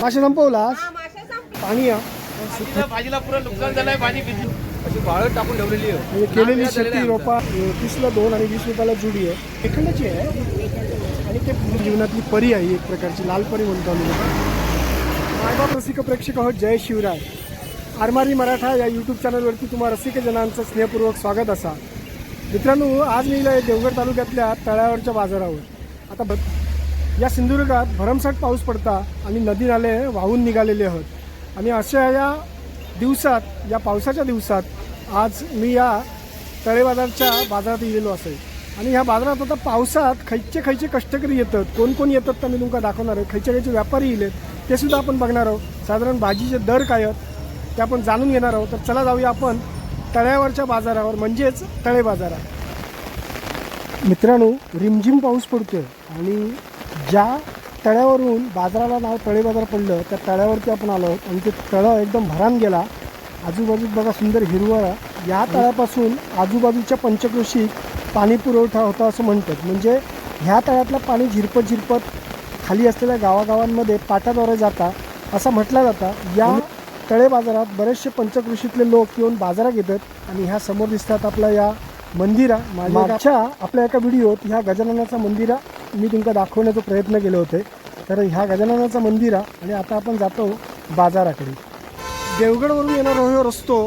मासे संपवलास? हा. पाणी या. भाजीला भाजीला पुरं नुकसान झालंय भाजी अशी वाळत टाकून ठेवलेली आहे. केलेली शेती रोपा तीसला दोन आणि वीस रुपयाला जुडी आहे. एखाद्याची आहे? आणि ते जीवनातली परी आहे एक प्रकारची लाल परी म्हणतो आम्ही मायबाप रसिक प्रेक्षक आहोत जय शिवराय. आरमारी मराठा या यूट्यूब चॅनलवरती तुम्हा रसिक जनांचं स्नेहपूर्वक स्वागत असा. मित्रांनो आज मी देवगड तालुक्यातल्या तळ्यावरच्या बाजारावर. आता ब या सिंधुदुर्गात भरमसाठ पाऊस पडता आणि नदी नाले वाहून निघालेले आहोत. आणि अशा या दिवसात या पावसाच्या दिवसात आज मी या तळे बाजारच्या बाजारात येलेलो असेल. आणि ह्या बाजारात आता पावसात खैचे खैचे कष्टकरी येतात. कोण कोण येतात तर मी तुमका दाखवणार आहे. खैचे खैचे व्यापारी येले ते सुद्धा आपण बघणार आहोत. साधारण भाजीचे दर काय आहेत ते आपण जाणून घेणार आहोत. तर चला जाऊया आपण तळ्यावरच्या बाजारावर म्हणजेच तळे बाजारात मित्रांनो रिमझिम पाऊस पडतोय. आणि ज्या तळ्यावरून बाजाराला नाव तळे बाजार पडलं त्या तळ्यावरती आपण आलो आहोत. आणि ते तळं एकदम भरान गेला. आजूबाजूत बघा सुंदर हिरवळ या तळ्यापासून आजूबाजूच्या पंचक्रोशीत पाणी पुरवठा होता असं म्हणतात. म्हणजे ह्या तळ्यातलं पाणी झिरपत झिरपत खाली असलेल्या गावागावांमध्ये पाटाद्वारे जाता असं म्हटलं जातं. या तळे बाजारात बरेचसे पंचकृषीतले लोक येऊन बाजारात येतात आणि ह्या समोर दिसतात आपल्या या मंदिरा माझ्या मागच्या आपल्या एका व्हिडिओत ह्या गजाननाचं मंदिरा मी तुमका दाखवण्याचा प्रयत्न केले होते. तर ह्या गजाननाचं मंदिरा आणि आता आपण जातो बाजाराकडे. देवगडवरून येणारा ह्यो रस्तो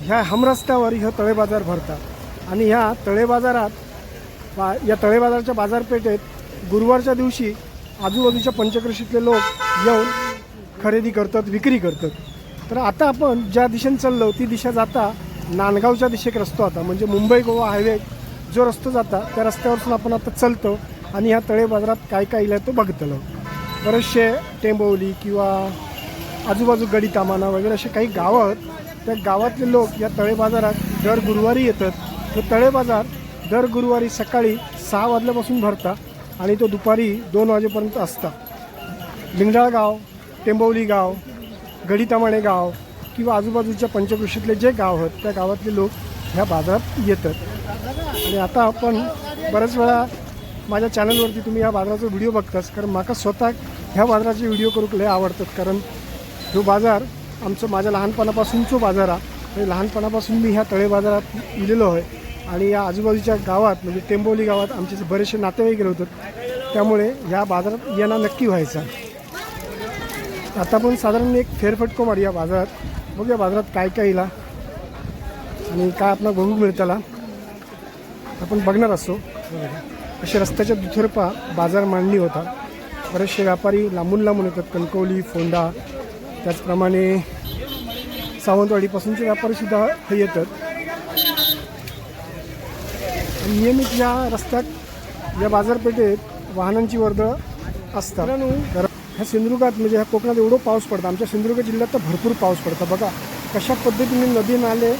ह्या हम रस्त्यावर ह्यो तळे बाजार भरतात. आणि ह्या तळे बाजारात बा या तळे बाजारच्या बाजारपेठेत गुरुवारच्या दिवशी आजूबाजूच्या पंचकृषीतले लोक येऊन खरेदी करतात विक्री करतात. तर आता आपण ज्या दिशेने चाललो ती दिशा जाता नांदगावच्या दिशेक रस्तो आता. म्हणजे मुंबई गोवा हायवे जो रस्तो जाता त्या रस्त्यावरसून आपण आता चालतो आणि ह्या तळे बाजारात काय काय इलं तो बघतलो. बरेचसे टेंबवली किंवा आजूबाजू गडी तामाना वगैरे असे काही गावं आहेत. त्या गावातले लोक या तळे बाजारात दर गुरुवारी येतात. तो तळे बाजार दर गुरुवारी सकाळी सहा वाजल्यापासून भरता आणि तो दुपारी दोन वाजेपर्यंत असता. लिंगडाळ गाव टेंबवली गाव गडीतामाणे गाव किंवा आजूबाजूच्या पंचकृषीतले जे गाव आहेत त्या गावातले लोक ह्या बाजारात येतात. आणि आता आपण बऱ्याच वेळा माझ्या चॅनलवरती तुम्ही या बाजाराचा व्हिडिओ बघताच कारण माका स्वतः ह्या बाजाराचे व्हिडिओ करूक लय आवडतात. कारण जो बाजार आमचं माझ्या लहानपणापासूनचो बाजार आहे आणि लहानपणापासून मी ह्या तळे बाजारात इलेलो आहे आणि या आजूबाजूच्या गावात म्हणजे टेंबोली गावात आमचे बरेचसे नातेवाईक गेले होतात त्यामुळे ह्या बाजारात येणं नक्की व्हायचा. आता पण साधारण एक फेरफटको मारूया बाजारात बघूया बाजारात काय काय येईल आणि काय आपला बघू मिळताला आपण बघणार असो असे रस्त्याच्या दुथरपा बाजार मांडणी होता बरेचसे व्यापारी लांबून लांबून येतात. कणकवली फोंडा त्याचप्रमाणे सावंतवाडीपासूनचे व्यापारीसुद्धा हे येतात. नियमित या रस्त्यात या बाजारपेठेत वाहनांची वर्दळ असतात. ह्या सिंधुदुर्गात म्हणजे ह्या कोकणात एवढं पाऊस पडतं. आमच्या सिंधुदुर्ग जिल्ह्यात तर भरपूर पाऊस पडतं. बघा कशा पद्धतीने नदी नाले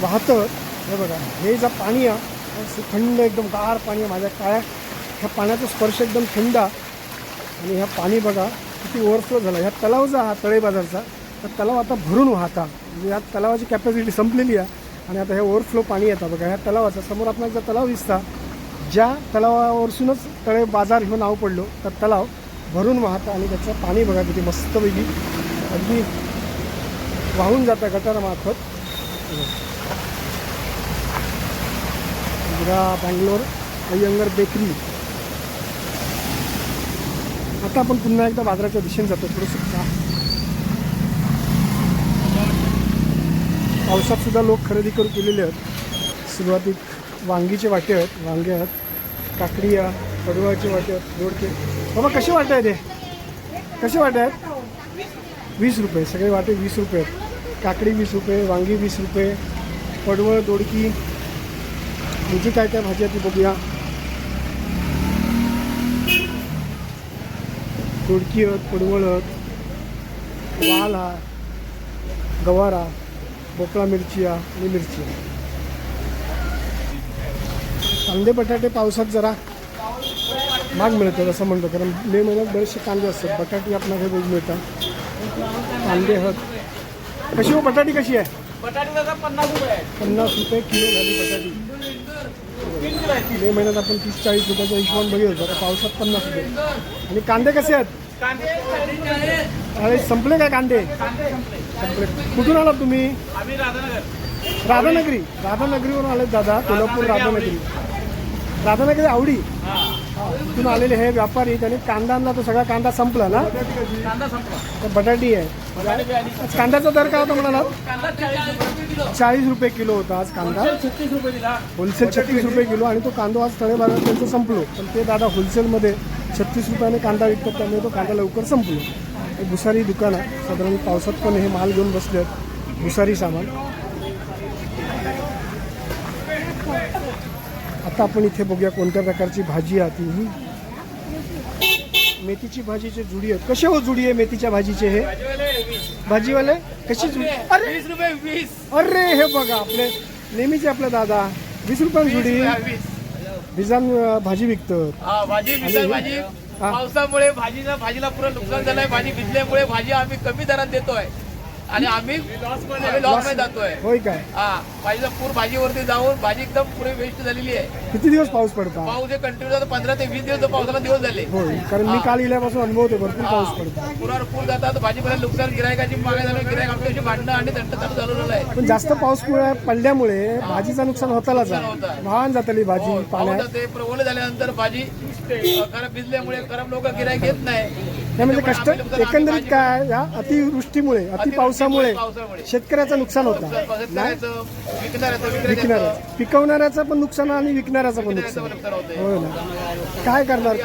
वाहतं हे बघा हे जे पाणी आहे थंड एकदम गार पाणी आहे माझ्या काळ्या. ह्या पाण्याचा स्पर्श एकदम थंड आणि ह्या पाणी बघा किती ओव्हरफ्लो झाला. ह्या तलाव जो हा तळे बाजारचा तर तलाव आता भरून वाहता. म्हणजे या तलावाची कॅपॅसिटी संपलेली आहे. आणि आता हे ओव्हरफ्लो पाणी येतं बघा. ह्या तलावाचा समोर आपण एकदा तलाव दिसता ज्या तलावावरसूनच तळे बाजार हे नाव पडलो तर तलाव भरून वाहतं आणि त्याचं पाणी बघा किती मस्तपैकी अगदी वाहून जातं गटारामार्फत. गुजरा बँगलोर अय्यंगर बेकरी. आता आपण पुन्हा एकदा बाजाराच्या दिशेने जातो. थोडंसं का पावसात सुद्धा लोक खरेदी करू केलेले आहेत. सुरुवातीत वांगीचे वाटे आहेत. वांगे आहेत. काकडी आहे वाटे आहेत. दोडके. बाबा कसे वाटत आहे ते? कसे वाटत आहेत वीस रुपये सगळे वाटे वीस रुपये काकडी वीस रुपये वांगी वीस रुपये पडवळ दोडकी. म्हणजे काय काय भाजी आहे ती बघूया. दोडकी आहेत पडवळ आहेत वाल हा गवारा भोपळा मिरची हा आणि मिरची कांदे बटाटे पावसात जरा माग मिळतात असं म्हणतो कारण मे महिन्यात बरेचसे कांदे असतात. बटाटे आपल्याकडे रोज मिळतात. कांदे हत. कशी हो बटाटी कशी आहे? दादा पन्नास रुपये पन्नास रुपये किलो झाली बटाटी. मे महिन्यात आपण तीस चाळीस रुपयाचा हिशोबान बघितलं होतं पावसात पन्नास रुपये. आणि कांदे कसे आहेत? अरे संपले काय कांदे? संपले. कुठून आलात तुम्ही? राधानगरी. राधानगरीवरून आले दादा. कोल्हापूर राधानगरी. राधानगरी आवडी? तिथून आलेले हे व्यापारी त्यांनी कांदा आणला तो सगळा कांदा संपला ना? कांदा संपला. तर बटाटी आहे. आज कांद्याचा दर काय होता म्हणाला? चाळीस रुपये किलो. होता आज कांदा. होलसेल छत्तीस रुपये दिला. होलसेल छत्तीस रुपये किलो आणि तो कांदा आज तळे बाजारात त्यांचं संपलो. पण ते दादा होलसेलमध्ये छत्तीस रुपयाने कांदा विकतात त्यामुळे तो कांदा लवकर संपलो. भुसारी दुकान आहे. साधारण पावसात पण हे माल घेऊन बसले आहेत भुसारी सामान. आता आपण इथे बघूया कोणत्या प्रकारची भाजी आहे ती. ही मेथीची भाजीचे जुडी आहेत. कसे हो जुडी आहे मेथीच्या भाजीचे हे? भाजीवाले कशी जुडी अरे! वीस रुपये वीस. अरे हे बघा आपले नेहमीचे आपले दादा. वीस जुडी. रुपये. बिजान अं, भाजी विकतात. भाजी मिसळ भाजी. पावसामुळे भाजीला भाजीला पुरं नुकसान झालंय. भाजी भिजल्यामुळे भाजी आम्ही कमी दरात देतोय. आणि आम्ही आम्ही लॉसमध्ये जातोय. होय काय? हा भाजीला पूर भाजीवरती जाऊन भाजी एकदम पुरे वेस्ट झालेली आहे. किती दिवस पाऊस पडता? पाऊस हे कंटिन्यू पंधरा ते वीस दिवस पावसाला दिवस झाले. होय कारण मी काल इल्यापासून अनुभवते भरपूर पाऊस पडतो. पुरावर पूर जातात भाजीपाला नुकसान गिरायकाची मागे झालं गिरायक आमच्याशी भांडणं आणि दंड चालू झालेलं आहे. पण जास्त पाऊस पुढे पडल्यामुळे भाजीचं नुकसान होतालाच आहे. होतं. वाहन जातली भाजी हो, पाण्यात. पाऊस ते प्रवले झाल्यानंतर भाजी खराब भिजल्यामुळे खराब लोक गिरायक घेत नाही. नाही म्हणजे कष्ट एकंदरीत काय या अतिवृष्टीमुळे अति पावसामुळे पावसामुळे शेतकऱ्याचं नुकसान होतं. विकणाऱ्याचं पिकवणाऱ्याचं पण नुकसान आणि विकणाऱ्याचं पण नुकसान. होय ना? काय करणार?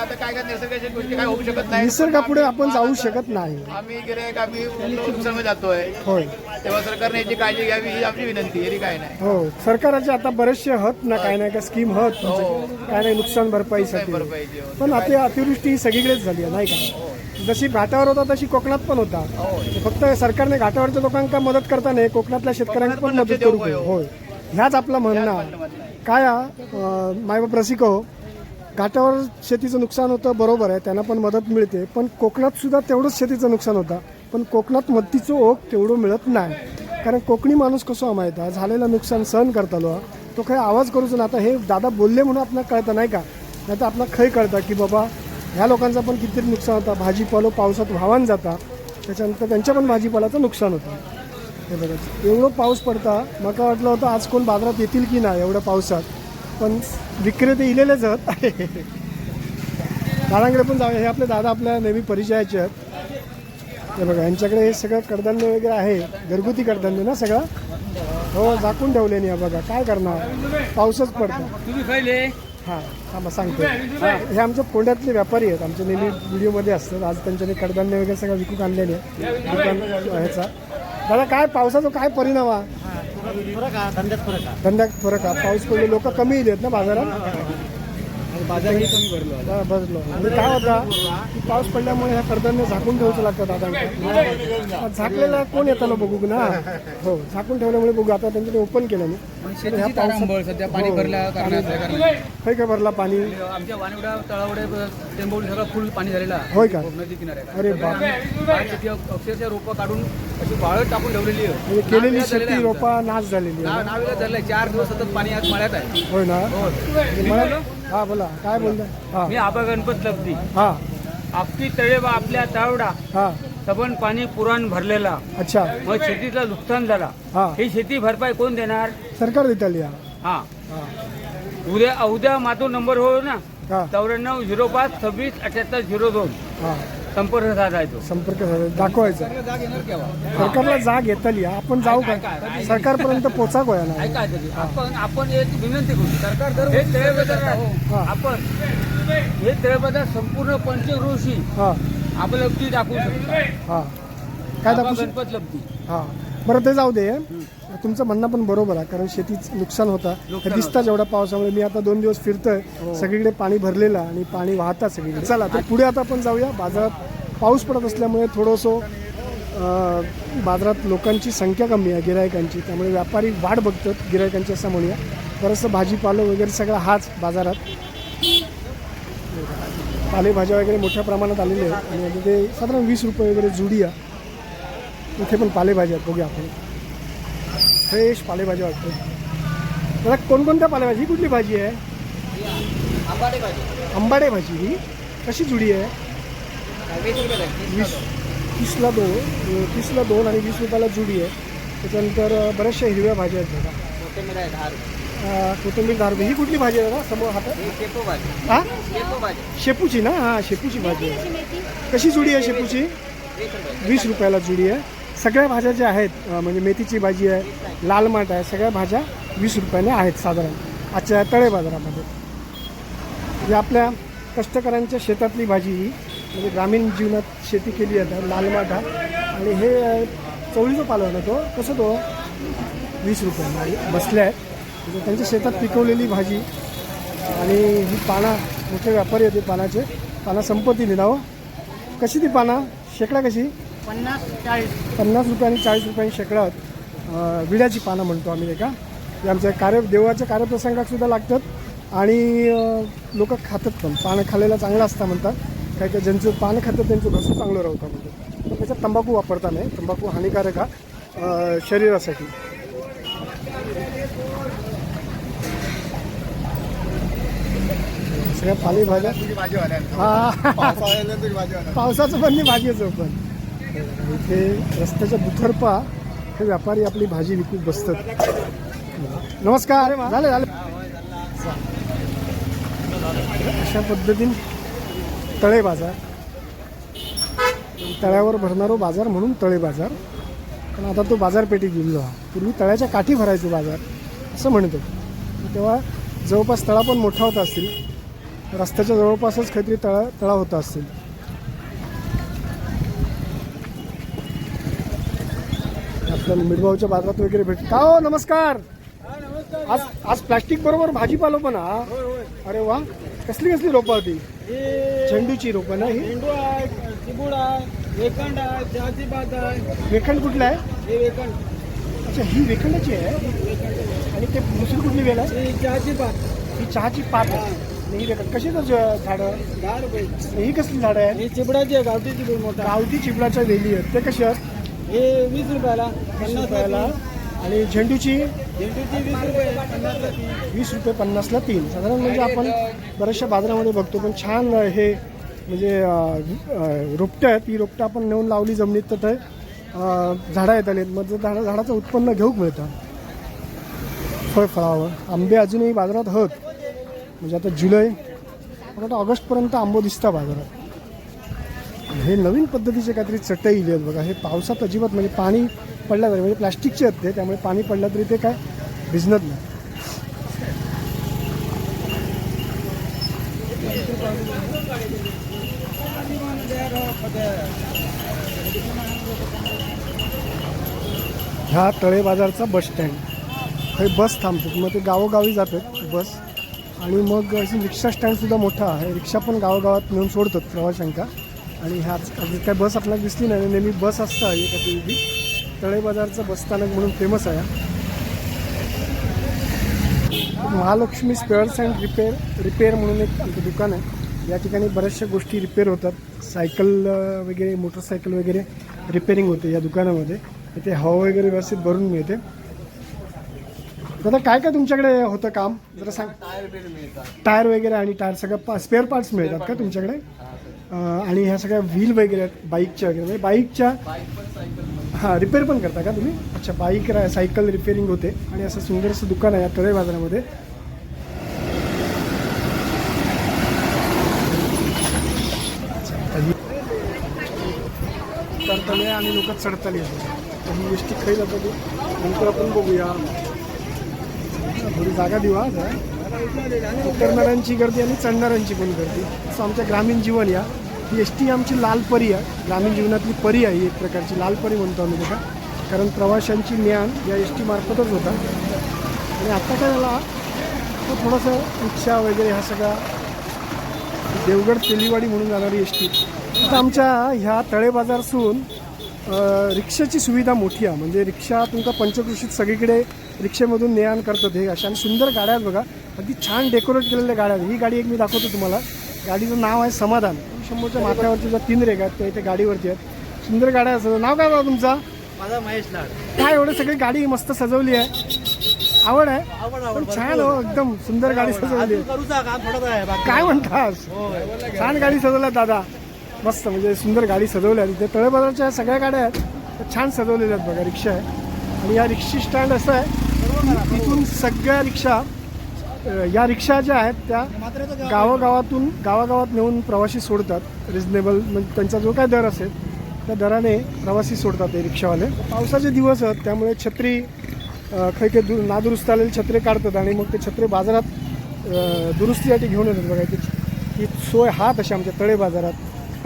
निसर्गापुढे आपण जाऊ शकत नाही. आम्ही गिरायक आम्ही नुकसान जातोय. होय. तेव्हा सरकारने याची काळजी घ्यावी ही आमची विनंती आहे काय नाही. हो सरकाराचे आता बरेचसे हत ना काय नाही का स्कीम हत काय नाही नुकसान भरपाईसाठी भरपाईची हो. पण आता अतिवृष्टी ही सगळीकडेच झाली आहे नाही का? जशी घाटावर होता तशी कोकणात पण होता. फक्त सरकारने घाटावरच्या लोकांना मदत करता नाही कोकणातल्या शेतकऱ्यांना पण मदत करू होय. ह्याच आपला म्हणणं आहे. काय मायबाप रसिको हो, घाटावर शेतीचं नुकसान होतं बरोबर आहे त्यांना पण मदत मिळते. पण कोकणात सुद्धा तेवढंच शेतीचं नुकसान होतं. पण कोकणात मदतीचं ओघ तेवढं मिळत नाही. कारण कोकणी माणूस कसो माहीत आहे? झालेलं नुकसान सहन करतालो तो काही आवाज करूच ना आता हे दादा बोलले म्हणून आपल्याला कळतं नाही का? नाही तर आपल्याला खै कळतं की बाबा ह्या लोकांचं पण कितीतरी नुकसान होतं. भाजीपालो पावसात व्हावान जाता. त्याच्यानंतर त्यांच्या पण भाजीपालाचं नुकसान होतं. हे बघा. एवढं पाऊस पडता. मला वाटलं होतं आज कोण बाजारात येतील की नाही एवढ्या पावसात. पण विक्रेते इलेलेच आहेत. दादांकडे पण जाऊया. हे आपले दादा आपल्या नेहमी परिचयाचे आहेत. हे बघा. यांच्याकडे हे सगळं कडधान्य वगैरे आहे. घरगुती कडधान्य ना सगळं? हो झाकून ठेवले नाही बघा. काय करणार? पाऊसच पडतो. खायले हां थांबा सांगतो हां हे आमच्या कोंड्यातले व्यापारी आहेत. आमच्या नेहमी व्हिडिओमध्ये असतात. आज त्यांच्याने कडधान्य वगैरे सगळं विकून आणलेले आहे दुकान ह्याचा. दादा काय पावसाचा काय परिणाम हा? फरक आहे धंद्यात फरक आहे धंद्यात फरक आहे पाऊस पडले लोक कमी येत ना बाजारात? बाजारही कमी भरलो हा, आणि काय होता की पाऊस पडल्यामुळे ह्या कडधान्य झाकून ठेवचं लागतं दादा झाकलेला कोण येताना बघू ना? हो झाकून ठेवल्यामुळे बघू आता त्यांच्याने ओपन केलं मी तारांबळ सध्या पाणी हो, भरल्या काही का भरला पाणी? आमच्या वाणवडा तळावडे टेंबवडी सगळं फुल पाणी झालेलं होय का? नदी किनाऱ्यात अरे बाप. शेती अक्षरशः रोपं काढून अशी वाळत टाकून ठेवलेली आहे. म्हणजे केलेली शेती रोपा नाश झालेली नावीला झालंय चार दिवस सतत पाणी आज मळ्यात आहे. होय ना? म्हणजे मला हा बोला. काय बोलता हा. मी आबा गणपत लब्धी हा. आपली तळेबा आपल्या तावडा. हा. सबन पाणी पुराण भरलेला. अच्छा. मग शेतीचं नुकसान झाला. हा. ही शेती भरपाई कोण देणार? सरकार देताल हा. हा. उद्या उद्या माझा नंबर हो ना? हा. चौऱ्याण्णव झिरो पाच सव्वीस अठ्याहत्तर झिरो दोन. हा. संपर्क साधायचो संपर्क साधा- दाखवायचा. सरकारला जाग येताल आपण जाऊ का? सरकारपर्यंत पोचा गोया ना? ऐका तरी आपण आपण एक विनंती करू. सरकार हे तळेबद्दल हा. आपण हे तळेबद्दल संपूर्ण पंचक्रोशी हा. आपलब्धी दाखवू शकतो. हा. काय दाखवू शक- गणपत लब्धी. हा. बरं ते जाऊ दे तुमचं म्हणणं पण बरोबर आहे कारण शेतीच नुकसान होता. हे दिसतं जेवढ्या पावसामुळे. मी आता दोन दिवस फिरतोय. सगळीकडे पाणी भरलेलं आणि पाणी वाहतात सगळीकडे. चला तर पुढे आता आपण जाऊया. बाजारात पाऊस पडत असल्यामुळे थोडंसं बाजारात लोकांची संख्या कमी आहे गिरायकांची. त्यामुळे व्यापारी वाट बघतात. गिरायकांची असं म्हणूया. बरंचसं भाजीपालं वगैरे सगळं हाच बाजारात. पालेभाज्या वगैरे मोठ्या प्रमाणात आलेल्या आहेत. आणि ते साधारण वीस रुपये वगैरे जुडी आहे इथे पण पालेभाज्या बघूया आपण. फ्रेश पालेभाज्या वाटतात मला कोणकोणत्या पालेभाजी ही कुठली भाजी आहे? आंबाडे भाजी. आंबाडे भाजी ही कशी जुडी आहे? वीस तीसला दोन तीसला दोन आणि वीस रुपयाला जुडी आहे. त्याच्यानंतर बऱ्याचशा हिरव्या भाज्या आहेत बघा कोथिंबीर दहा ही कुठली भाजी आहे दादा समोर हातात? शेपू भाजी हा? शेपू भाजी शेपूची ना? हा शेपूची भाजी आहे. कशी जुडी आहे शेपूची? वीस रुपयाला जुडी आहे. सगळ्या भाज्या ज्या आहेत म्हणजे मेथीची भाजी आहे लाल माठ आहे सगळ्या भाज्या वीस रुपयाने आहेत साधारण आजच्या तळे बाजारामध्ये. म्हणजे आपल्या कष्टकऱ्यांच्या शेतातली भाजी ही म्हणजे ग्रामीण जीवनात शेती केली जाते लाल माठ हा. आणि हे चवळीचं पालन तो कसं तो वीस रुपयाला आणि बसल्या आहेत. म्हणजे त्यांच्या शेतात पिकवलेली भाजी आणि ही पाना मोठे व्यापारी होते पानाचे पाना संपत्ती नाव कशी ती पाना? शेकडा कशी? पन्नास चाळीस. पन्नास रुपये आणि चाळीस रुपयांनी शेकडा आहेत. अं, विड्याची पानं म्हणतो आम्ही एका. ते आमच्या कार्य देवाच्या कार्यप्रसंगात सुद्धा लागतात आणि लोक खातात पण. पानं खाल्लेलं चांगलं असतं म्हणतात. काही काही ज्यांचं पानं खातात त्यांचं घसं चांगलं राहतं म्हणतात. पण त्याच्यात तंबाखू वापरता नाही. तंबाखू हानिकारक हा शरीरासाठी. सगळ्या पालेभाज्या हा. पावसाचं पण नाही भाजीचं पण. इथे रस्त्याच्या दुथरपा हे व्यापारी आपली भाजी विकून बसतात. नमस्कार. झाले झाले. अशा पद्धतीने तळे बाजार. तळ्यावर भरणारो बाजार म्हणून तळे बाजार. पण आता तो बाजारपेठेत गेलो हा पूर्वी तळ्याच्या काठी भरायचो बाजार असं म्हणतो तेव्हा जवळपास तळा पण मोठा होता असतील. रस्त्याच्या जवळपासच काहीतरी तळा तळा होता असतील. आपल्या मिरगावच्या बाजारात वगैरे भेट का हो नमस्कार. आज आज प्लास्टिक बरोबर भाजीपालो पण हा. अरे वा. कसली कसली रोपं होती? झेंडूची रोपं ना ही? झेंडू आहे चिबूड आहे आहे आहे. वेखंड कुठलं आहे? हे वेकंड अच्छा ही वेखंडाची आहे? आणि ते दुसरी कुठली वेल आहे? ही चहाची बात ही चहाची पात आहे. आणि ही वेखंड कशी झ- झाडं? दहा रुपये. आणि ही कसली झाडं आहेत ही चिबडाची आहे गावठी चिबूड मोठा. गावठी चिबडाच्या वेली आहेत. ते कशी आहेत? हे वीस रुपयाला. वीस रुपयाला. आणि झेंडूची झेंडूची वीस रुपये पन्नासला तीन. वीस रुपये पन्नासला तीन साधारण म्हणजे आपण बऱ्याचशा बाजारामध्ये बघतो पण छान हे म्हणजे रोपटं आहेत. ती रोपटं आपण नेऊन लावली जमिनीत तर ते झाडं येत आलेत. मग झाडा झाडं झाडाचं उत्पन्न घेऊक मिळतं. फळफळावर आंबे अजूनही बाजारात हत. म्हणजे आता जुलै आता ऑगस्टपर्यंत आंबो दिसता बाजारात. हे नवीन पद्धतीचे काहीतरी चटई इले आहेत बघा. हे पावसात अजिबात म्हणजे पाणी पडला तरी म्हणजे प्लास्टिकचे आहेत ते त्यामुळे पाणी पडलं तरी ते काय भिजणत नाही. ह्या तळे बाजारचा बस स्टँड हे बस थांबतात. मग ते गावोगावी जातात बस. आणि मग अशी रिक्षा स्टँडसुद्धा मोठा आहे. रिक्षा पण गावोगावात नेऊन सोडतात प्रवाशांका. आणि ह्याच काय बस आपल्याला दिसली नाही. नेहमी बस असतं एखादी उभी. तळे बाजारचं बसस्थानक म्हणून फेमस आहे. Mahalakshmi spares and repair repair म्हणून एक आमचं दुकान आहे. या ठिकाणी बऱ्याचशा गोष्टी रिपेअर होतात. सायकल वगैरे मोटरसायकल वगैरे रिपेअरिंग होते या दुकानामध्ये. इथे हवा वगैरे व्यवस्थित भरून मिळते. दादा काय काय तुमच्याकडे होतं काम? जरा सांग. टायर वगैरे आणि टायर सगळं पा स्पेअर पार्ट्स मिळतात का तुमच्याकडे? आणि ह्या सगळ्या व्हील वगैरे आहेत बाईकच्या वगैरे. म्हणजे बाईकच्या हां रिपेअर पण करता का तुम्ही? अच्छा बाईक रा- सायकल रिपेअरिंग होते. आणि असं सुंदरसं दुकान आहे या तळे बाजारामध्ये. चढतले आणि लोक चढतले येतात तर ही गोष्टी खाई जातात ते. नंतर आपण बघूया. थोडी जागा देऊ आज उतरणाऱ्यांची गर्दी आणि चढणाऱ्यांची पण गर्दी. असं आमच्या ग्रामीण जीवन या. ही एस टी आमची लाल परी आहे ग्रामीण जीवनातली परी आहे ही एक प्रकारची लाल परी म्हणतो आम्ही त्याला. कारण प्रवाशांची ज्ञान या एस टी मार्फतच होता. आणि आता काय झाला तो थोडंसं रिक्षा वगैरे हा सगळा देवगड तेलीवाडी म्हणून जाणारी एस टी आता आमच्या ह्या तळे बाजारसून रिक्षाची सुविधा मोठी आहे. म्हणजे रिक्षा तुमका पंचकृषीत सगळीकडे रिक्षेमधून ने आण करतात हे अशा आणि सुंदर गाड्या आहेत बघा. अगदी छान डेकोरेट केलेल्या गाड्या आहेत. ही गाडी एक मी दाखवतो तुम्हाला. गाडीचं नाव आहे समाधान. शंभरच्या माथ्यावरती ज्या तीन रेगा आहेत त्या इथे गाडीवरती आहेत. सुंदर गाड्या असतात नाव काय बाबा तुमचा? माझा महेश लाड. काय एवढं सगळी गाडी मस्त सजवली आहे. आवड आहे? पण छान हो एकदम सुंदर गाडी सजवली आहे. काय म्हणतास? छान गाडी सजवल्या दादा. मस्त म्हणजे सुंदर गाडी सजवल्या आहेत. इथे तळे बाजाराच्या सगळ्या गाड्या आहेत. छान सजवलेल्या आहेत बघा रिक्षा आहे. आणि या रिक्षा स्टँड असं आहे. इथून सगळ्या रिक्षा या रिक्षा ज्या आहेत त्या गावागावातून गावागावात नेऊन प्रवासी सोडतात. रिजनेबल म्हणजे त्यांचा जो काय दर असेल त्या दराने प्रवासी सोडतात ते रिक्षावाले. पावसाचे दिवस आहेत त्यामुळे छत्री काही काही दु नादुरुस्त आलेले छत्रे काढतात आणि मग ते छत्रे बाजारात दुरुस्तीसाठी घेऊन येतात. बघा ती ही सोय हा तशी आमच्या तळे बाजारात.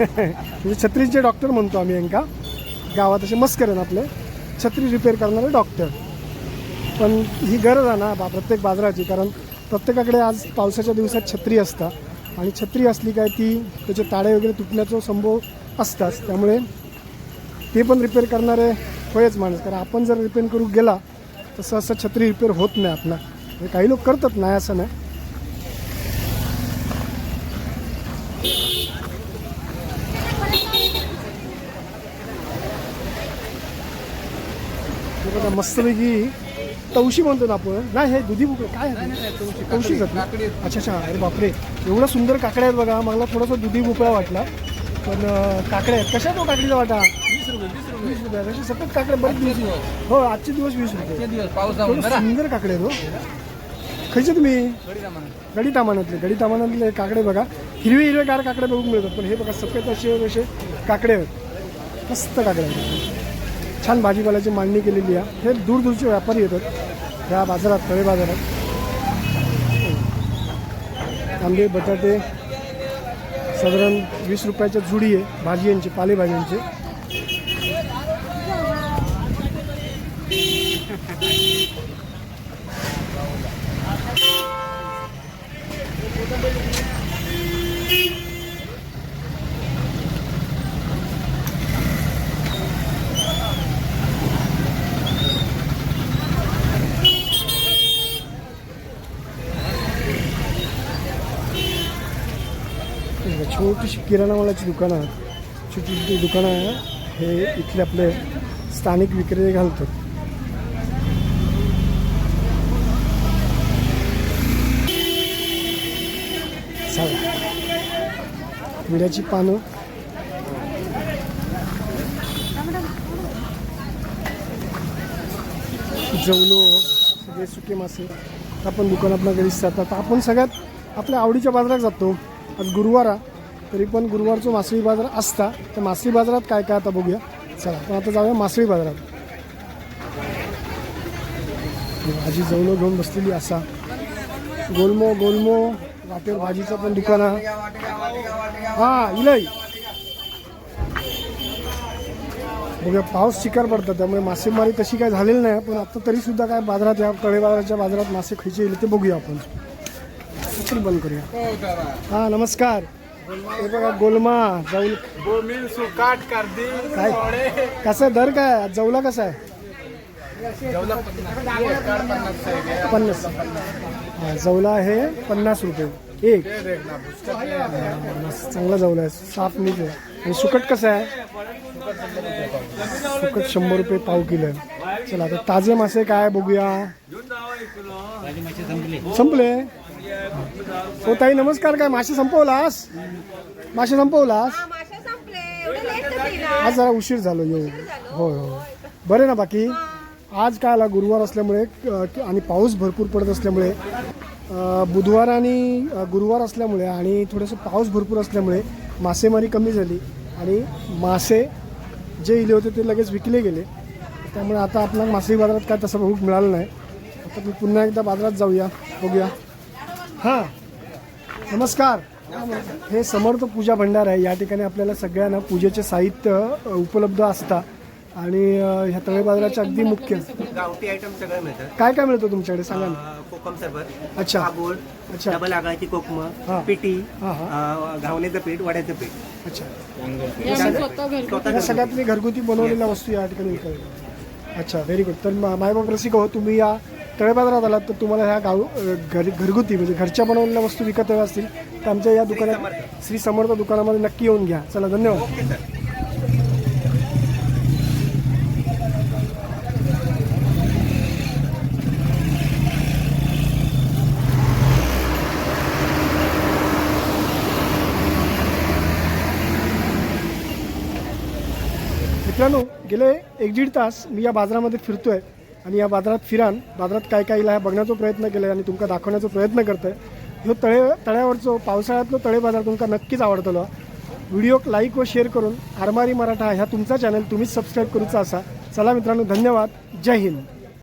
म्हणजे छत्रीचे डॉक्टर म्हणतो आम्ही यांका. गावात असे मस्कर आहेत आपले. छत्री रिपेअर करणारे डॉक्टर. पण ही गरज आहे ना बा प्रत्येक बाजाराची. कारण प्रत्येकाकडे आज पावसाच्या दिवसात छत्री असतात. आणि छत्री असली काय ती त्याचे ताळे वगैरे तुटण्याचा संभव असताच त्यामुळे ते पण रिपेअर करणारे होयच माणूस. कारण आपण जर रिपेअर करू गेला तर सहसा छत्री रिपेअर होत नाही आपला. हे काही लोक करतात नाही असं नाही. मस्तपैकी तवशी म्हणतो ना आपण. नाही हे दुधी बुक काय आहेत ना? अच्छा अच्छा. अरे बापरे. एवढं सुंदर काकड्या आहेत बघा. मला थोडासा दुधी भोपळा वाटला. पण काकड्या आहेत. कशा तो काकडीचा वाटा? वीस रुपये असे सतत काकडे बरेच दिवस. हो आजचे दिवस वीस रुपये. सुंदर काकडे आहेत हो. खायचे तुम्ही? गडी तामानातले गडी तामानातले काकडे बघा. हिरवे हिरवे गार काकडे बघून मिळतात. पण हे बघा सफेद असे असे काकडे आहेत. मस्त काकडे आहेत. छान भाजीपाल्याची मांडणी केलेली आहे. हे दूरदूरचे व्यापारी येतात. ह्या बाजारात तळे बाजारात. कांदे बटाटे साधारण वीस रुपयाच्या जुडी आहे भाजी यांची पालेभाज्यांची. छोटीशी किराणा मालाची दुकानं आहेत छोटी छोटी दुकानं आहे. हे इथले आपले स्थानिक विक्रेते घालतात. विड्याची पानं. जवलो सगळे सुके मासे. आपण दुकानात घरीच जातात. आपण सगळ्यात आपल्या आवडीच्या बाजारात जातो. आज गुरुवार आहे, तरी पण गुरुवारचं मासळी बाजार असता तर मासळी बाजारात काय काय आता बघूया. चला पण आता जाऊया मासळी बाजारात. भाजी जवळ घेऊन बसलेली असा. गोलमो गोलमो वाटेवर भाजीचं पण दुकान हा इलय बघूया पाऊस शिकार पडतात त्यामुळे मासेमारी तशी काय झालेली नाही पण आता तरी सुद्धा काय बाजारात या तळे बाजाराच्या बाजारात मासे खायचे येईल ते बघूया आपण. बंद करूया. हा नमस्कार. हे बघा गोलमा जाऊल गोमिल सुकाट कार्दी काय? कसं दर काय? जवला कसा आहे? पन्नास. हा, जवला आहे पन्नास रुपये. एक. हा, चांगला जवला आहे. साफ मीठ आहे. आणि सुकट कसं आहे? सुकट शंभर रुपये पाव किलो आहे. चला आता ताजे मासे काय बघूया? संपले. हो ताई नमस्कार काय मासे संपवलास? मासे संपवलास? हा, आज जरा उशीर झालो येऊ होय होय. बरे ना बाकी? आज काय आला? गुरुवार असल्यामुळे आणि पाऊस भरपूर पडत असल्यामुळे बुधवार आणि गुरुवार असल्यामुळे आणि थोडंसं पाऊस भरपूर असल्यामुळे मासेमारी कमी झाली आणि मासे जे इले होते ते लगेच विकले गेले. त्यामुळे आता आपल्याला मासे बाजारात काय तसं बघूक मिळालं नाही. आता मी पुन्हा एकदा बाजारात जाऊया बघूया. हां. नमस्कार. हे समर्थ पूजा भंडार आहे. या ठिकाणी आपल्याला सगळ्यांना पूजेचे साहित्य उपलब्ध असतात आणि ह्या तळे बाजाराच्या अगदी मुख्य. गावठी आयटम सगळं मिळतं. काय काय मिळतं तुमच्याकडे? सांगा ना. कोकम सरबत अच्छा. आगोळ अच्छा. डबल आगायची हा. कोकम हा, अं, घावण्याचं पीठ वड्याचं पीठ. अच्छा. या सगळ्यात मी घरगुती. बनवलेल्या वस्तू या ठिकाणी विकायला अच्छा व्हेरी गुड तर मा- मायबाप रसिक हो तुम्ही या. तळे बाजारात आलात तर तुम्हाला ह्या गाव घर घरगुती म्हणजे घरच्या बनवलेल्या वस्तू विकत हव्या असतील तर आमच्या या दुकानात श्री समर्थ दुकानामध्ये नक्की येऊन घ्या. चला धन्यवाद. मित्रांनो गेले एक दीड तास मी या बाजारामध्ये फिरतोय. आणि या बाजारात फिरान बाजारात काय काय इला बघण्याचा प्रयत्न केला आणि तुमका दाखवण्याचा प्रयत्न करतोय. ह्यो तळे तळ्यावरचो पावसाळ्यातलो तळे बाजार तुमका नक्कीच आवडतलो. व्हिडिओक लाईक व शेअर करून आरमारी मराठा ह्या तुमचा चॅनल तुम्हीच सबस्क्राईब करूचा असा. चला मित्रांनो धन्यवाद. जय हिंद.